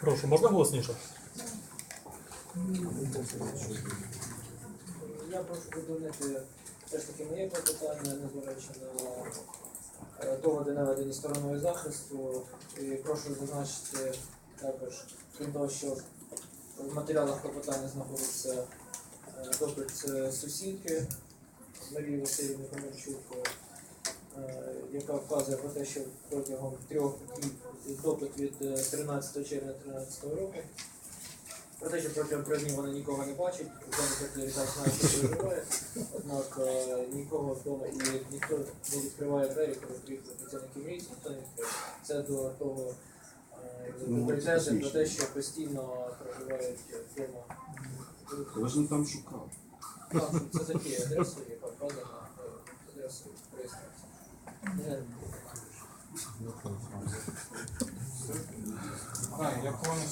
Прошу, можна голосніше? Я прошу задовольнити все ж таки моє клопотання, незважаючи на е, доводи наведені стороною захисту. І прошу зазначити також, крім того, що в матеріалах клопотання знаходиться е, допит е, сусідки Марії Васильівни Комарчук, е, яка вказує про те, що протягом трьох днів допит від е, 13 червня 2013 року. Про те, що протягом трьох днів вони нікого не домі квартирі так знає, що проживає, однак нікого вдома і ніхто не відкриває двері, коли приїхали працівники міліції, ніхто не відкриває. Це до того Ну, про те, що постійно проживають вдома. Ви ж не там шукав. Так, Це за тією адресою, яка вказана е, адресою реєстрації. Е, Так, я повністю